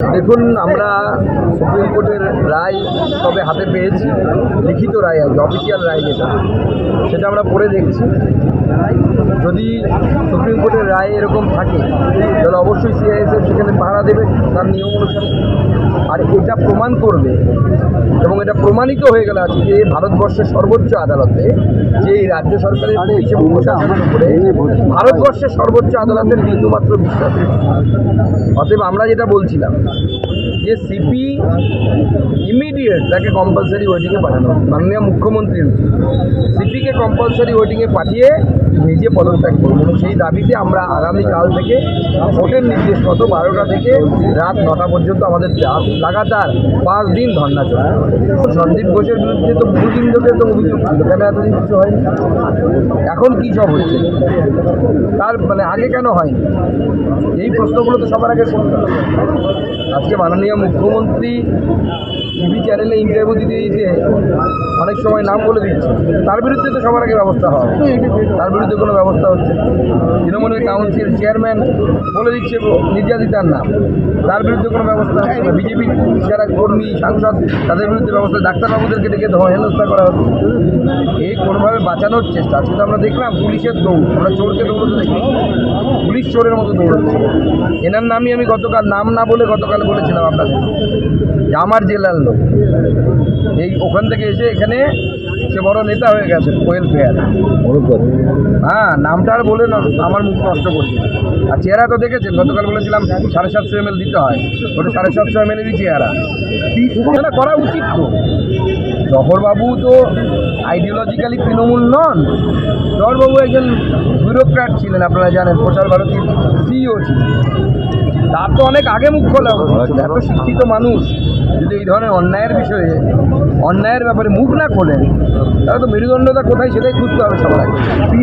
দেখুন, আমরা সুপ্রিম কোর্টের রায় তবে হাতে পেয়েছি, লিখিত রায় আছে অফিসিয়াল রায় যেটা, সেটা আমরা পড়ে দেখছি। যদি সুপ্রিম কোর্টের রায় এরকম থাকে, তাহলে অবশ্যই সিআইএসএফ সেখানে পাহারা দেবে, তার নিয়ম অনুসারে। এটা প্রমাণ করবে এবং এটা প্রমাণিত হয়ে গেল আছে যে ভারতবর্ষের সর্বোচ্চ আদালতে যে এই রাজ্য সরকারের প্রশাসনের উপরে ভারতবর্ষের সর্বোচ্চ আদালতের বিন্দুমাত্র বিশ্বাস অতএব আমরা যেটা বলছিলাম যে সিপি ইমিডিয়েট তাকে কম্পালসারি ওয়েটিংয়ে পাঠানো। মাননীয় মুখ্যমন্ত্রীর সিপিকে কম্পালসারি ওয়েটিংয়ে পাঠিয়ে নিজে পদত্যাগ করব এবং সেই দাবিতে আমরা আগামীকাল থেকে ভোটের নির্দেশ মতো বারোটা থেকে রাত নটা পর্যন্ত আমাদের লাগাতার পাঁচ দিন ধর্না চলে সন্দীপ ঘোষের বিরুদ্ধে তো বহুদিন ধরে তো অভিযোগ ছিল। কেন এতদিন কিছু হয়নি? এখন কী সব হচ্ছে? তার মানে আগে কেন হয়নি? এই প্রশ্নগুলো তো সবার আগে আজকে মাননীয় মুখ্যমন্ত্রী টিভি চ্যানেলে ইন্টারভিউ দিতে দিতে অনেক সময় নাম বলে দিচ্ছে। তার বিরুদ্ধে তো সবার আগে ব্যবস্থা হয় তার বিরুদ্ধে কোনো ব্যবস্থা হচ্ছে। তৃণমূলের কাউন্সিল চেয়ারম্যান বলে দিচ্ছে নির্যাতিতার নাম। তার বিরুদ্ধে কোনো ব্যবস্থা হচ্ছে না। বিজেপির কর্মী, সাংসদ, তাদের বিরুদ্ধে ব্যবস্থা ডাক্তারবাবুদেরকে ডেকে হেনস্থা করা হচ্ছে। কোনোভাবে বাঁচানোর চেষ্টা। তো আমরা দেখলাম পুলিশের দৌড়, আমরা চোরকে দৌড়তে দেখি। পুলিশ চোরের মতো দৌড়াচ্ছে। এনার নামই আমি গতকাল, নাম না বলে গতকাল বলেছিলাম আপনাদের। যে আমার জেলার লোক। এই ওখান থেকে এসে এখানে সে বড় নেতা হয়ে গেছে কোয়েল ফেয়ার হ্যাঁ নামটা আর বলে না, আমার মুখ নষ্ট করছে। আর চেহারা তো দেখেছেন, গতকাল বলেছিলাম সাড়ে সাতশো এম দিতে হয়। ওটা সাড়ে সাতশো এম এলেরই চেহারা। করা উচিত তো। জহরবাবু তো আইডিওলজিক্যালি তৃণমূল নন। জহরবাবু একজন ব্যুরোক্র্যাট ছিলেন আপনারা জানেন প্রচার ভারতীর সিইও ছিলেন। তার তো অনেক আগে মুখ খোলা। এত শিক্ষিত মানুষ যদি এই ধরনের অন্যায়ের বিষয়ে অন্যায়ের ব্যাপারে মুখ না খোলেন তাহলে তো মেরুদণ্ডতা কোথায় সেটাই খুঁজতে হবে সবার